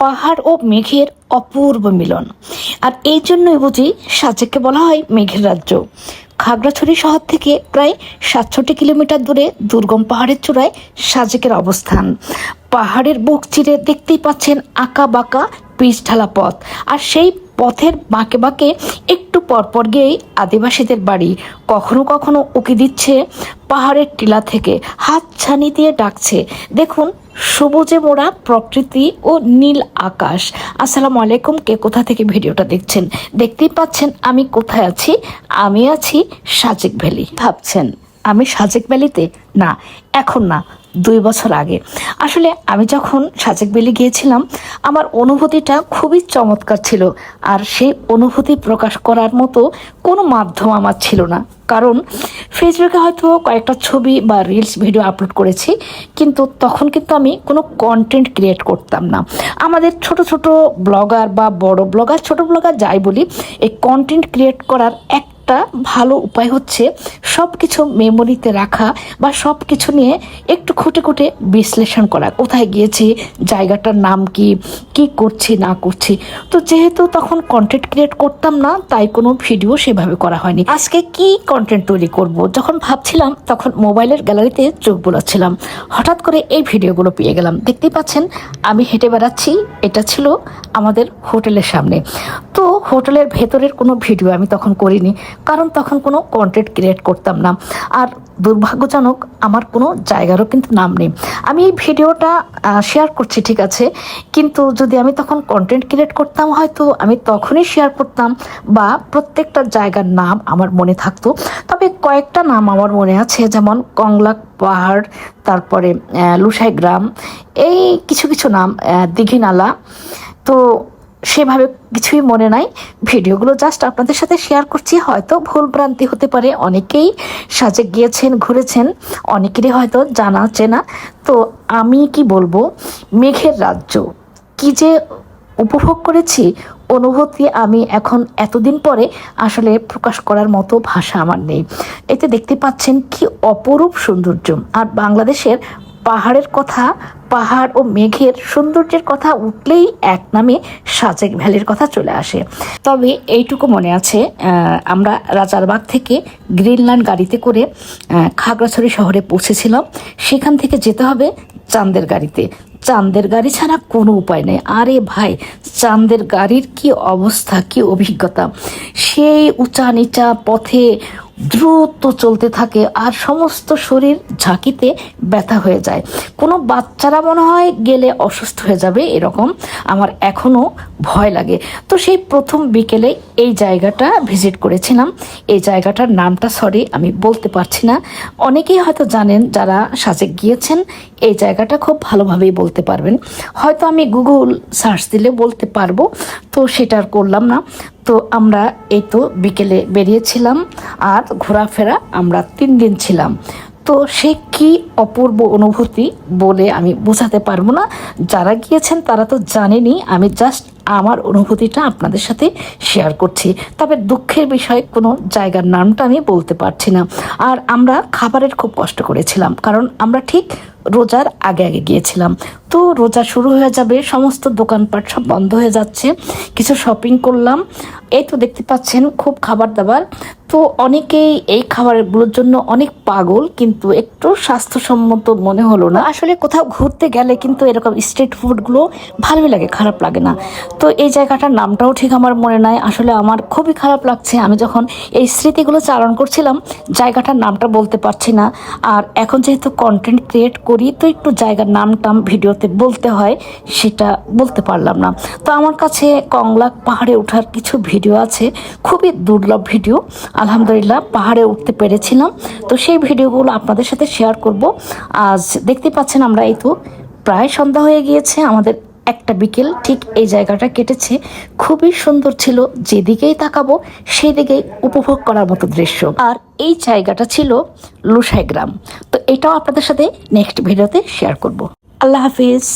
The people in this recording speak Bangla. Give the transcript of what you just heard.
পাহাড় ও মেঘের অপূর্ব মিলন। আর এই জন্যই বুঝি সাজেককে বলা হয় মেঘের রাজ্য। খাগড়াছড়ি শহর থেকে প্রায় সাতষট্টি কিলোমিটার দূরে দুর্গম পাহাড়ের চূড়ায় সাজেকের অবস্থান। পাহাড়ের বুক চিরে দেখতেই পাচ্ছেন আঁকা বাঁকা পিচ ঢালা পথ। আর সেই পথের বাঁকে বাঁকে একটু পরপর গিয়েই আদিবাসীদের বাড়ি কখনো কখনো উকি দিচ্ছে পাহাড়ের টিলা থেকে। হাত ছানি দিয়ে ডাকছে। দেখুন, সবুজে মোড়া প্রকৃতি ও নীল আকাশ। আসসালামু আলাইকুম, কে কোথা থেকে ভিডিওটা দেখছেন? দেখতেই পাচ্ছেন আমি কোথায় আছি। আমি আছি সাজেক ভ্যালি। ভাবছেন আমি সাজেক ভ্যালিতে? না, এখন না, দুই বছর আগে। আসলে আমি যখন সাজেক ভ্যালি গিয়েছিলাম, আমার অনুভূতিটা খুবই চমৎকার ছিল। আর সেই অনুভূতি প্রকাশ করার মতো কোনো মাধ্যম আমার ছিল না। কারণ ফেসবুকে হয়তো কয়েকটা ছবি বা রিলস ভিডিও আপলোড করেছি, কিন্তু তখন কিন্তু আমি কোনো কন্টেন্ট ক্রিয়েট করতাম না। আমাদের ছোট ছোট ব্লগার বা বড় ব্লগার ছোট ব্লগার যাই বলি, এই কন্টেন্ট ক্রিয়েট করার এক একটা ভালো উপায় হচ্ছে সব কিছু মেমোরিতে রাখা বা সব কিছু নিয়ে একটু খুঁটে খুঁটে বিশ্লেষণ করা। কোথায় গিয়েছি, জায়গাটার নাম কি কি করছি, না করছি। তো যেহেতু তখন কন্টেন্ট ক্রিয়েট করতাম না, তাই কোনো ভিডিও সেভাবে করা হয়নি। আজকে কি কন্টেন্ট তৈরি করব? যখন ভাবছিলাম, তখন মোবাইলের গ্যালারিতে চোখ বোলাচ্ছিলাম। হঠাৎ করে এই ভিডিওগুলো পেয়ে গেলাম। দেখতেই পাচ্ছেন, আমি হেঁটে বেড়াচ্ছি। এটা ছিল আমাদের হোটেলের সামনে। তো হোটেলের ভেতরের কোনো ভিডিও আমি তখন করিনি। কারণ তখন কোনো কন্টেন্ট ক্রিয়েট করতাম না। আর দুর্ভাগ্যজনক আমার কোনো জায়গারও কিন্তু নাম নেই। আমি এই ভিডিওটা শেয়ার করছি, ঠিক আছে? কিন্তু যদি আমি তখন কন্টেন্ট ক্রিয়েট করতাম হয়তো, আমি তখনই শেয়ার করতাম বা প্রত্যেকটা জায়গার নাম আমার মনে থাকতো। তবে কয়েকটা নাম আমার মনে আছে, যেমন কংলাক পাহাড়, তারপরে লুসাই গ্রাম এই কিছু কিছু নাম দিঘিনালা। তো সেভাবে কিছুই মনে নাই। ভিডিওগুলো জাস্ট আপনাদের সাথে শেয়ার করছি। হয়তো ভুল ভ্রান্তি হতে পারে। অনেকেই সাজে গিয়েছেন, ঘুরেছেন। অনেকেরই হয়তো জানা চেনা। তো আমি কি বলব? মেঘের রাজ্য। কি যে উপভোগ করেছি, অনুভূতি আমি এখন এতদিন পরে আসলে প্রকাশ করার মতো ভাষা আমার নেই। এতে দেখতে পাচ্ছেন কি অপরূপ সৌন্দর্য। আর বাংলাদেশের পাহাড়ের কথা, পাহাড় ও মেঘের সৌন্দর্যের কথা উঠলেই এক নামে সাজেক ভ্যালির কথা চলে আসে। তবে এইটুকু মনে আছে আমরা রাজারবাগ থেকে গ্রিনল্যান্ড গাড়িতে করে খাগড়াছড়ি শহরে পৌঁছেছিলাম। সেখান থেকে যেতে হবে চাঁদের গাড়িতে। চাঁদের গাড়ি ছাড়া কোনো উপায় নেই। আরে ভাই, চাঁদের গাড়ির কি অবস্থা, কি অভিজ্ঞতা। সেই উঁচা নিচা পথে দ্রুত চলতে থাকে আর সমস্ত শরীর ঝাঁকিতে ব্যথা হয়ে যায়। কোনো বাচ্চারা মনে হয় গেলে অসুস্থ হয়ে যাবে এরকম। আমার এখনও ভয় লাগে। তো সেই প্রথম বিকেলে এই জায়গাটা ভিজিট করেছিলাম। এই জায়গাটার নামটা সরি আমি বলতে পারছি না। অনেকেই হয়তো জানেন যারা সাজে গিয়েছেন, এই জায়গাটা খুব ভালোভাবেই বলতে পারবেন। হয়তো আমি গুগল সার্চ দিলে বলতে পারব। তো সেটা আর করলাম না। তো আমরা এই তো বিকেলে বেরিয়েছিলাম আর ঘোরাফেরা আমরা তিন দিন ছিলাম। তো সে কি অপূর্ব অনুভূতি বলে আমি বোঝাতে পারব না। যারা গিয়েছেন তারা তো জানেনি আমি জাস্ট আমার অনুভূতিটা আপনাদের সাথে শেয়ার করছি। তবে দুঃখের বিষয়ে, কোনো জায়গার নামটা আমি বলতে পারছি না। আর আমরা খাবারের খুব কষ্ট করেছিলাম, কারণ আমরা ঠিক রোজার আগে আগে গিয়েছিলাম। তো রোজা শুরু হয়ে যাবে, সমস্ত দোকানপাট সব বন্ধ হয়ে যাচ্ছে, কিছু শপিং করলাম। এই তো দেখতে পাচ্ছেন, খুব খাবার দাবার তো অনেকেই এই খাবারগুলোর জন্য অনেক পাগল, কিন্তু একটু স্বাস্থ্যসম্মত মনে হলো না। আসলে কোথাও ঘুরতে গেলে কিন্তু এরকম স্ট্রিট ফুডগুলো ভালোই লাগে, খারাপ লাগে না। তো এই জায়গাটার নামটাও ঠিক আমার মনে নাই। আসলে আমার খুবই খারাপ লাগছে। আমি যখন এই স্মৃতিগুলো চালন করছিলাম, জায়গাটার নামটা বলতে পারছি না। আর এখন যেহেতু কন্টেন্ট ক্রিয়েট করি, তো একটু জায়গার নামটাম ভিডিওতে বলতে হয়, সেটা বলতে পারলাম না। তো আমার কাছে কংলাক পাহাড়ে ওঠার কিছু ভিডিও আছে, খুবই দুর্লভ ভিডিও। আলহামদুলিল্লাহ, পাহাড়ে উঠতে পেরেছিলাম। তো সেই ভিডিওগুলো আপনাদের সাথে শেয়ার করব। আজ দেখতে পাচ্ছেন আমরা এই তো প্রায় সন্ধ্যা হয়ে গিয়েছে, আমাদের একটা বিকেল, ঠিক এই জায়গাটা কেটেছে। খুবই সুন্দর ছিল, যেদিকেই তাকাবো, সেদিকেই উপভোগ করার মতো দৃশ্য। আর এই জায়গাটা ছিল লুসাই গ্রাম তো এটাও আপনাদের সাথে নেক্সট ভিডিওতে শেয়ার করব। আল্লাহ হাফিজ।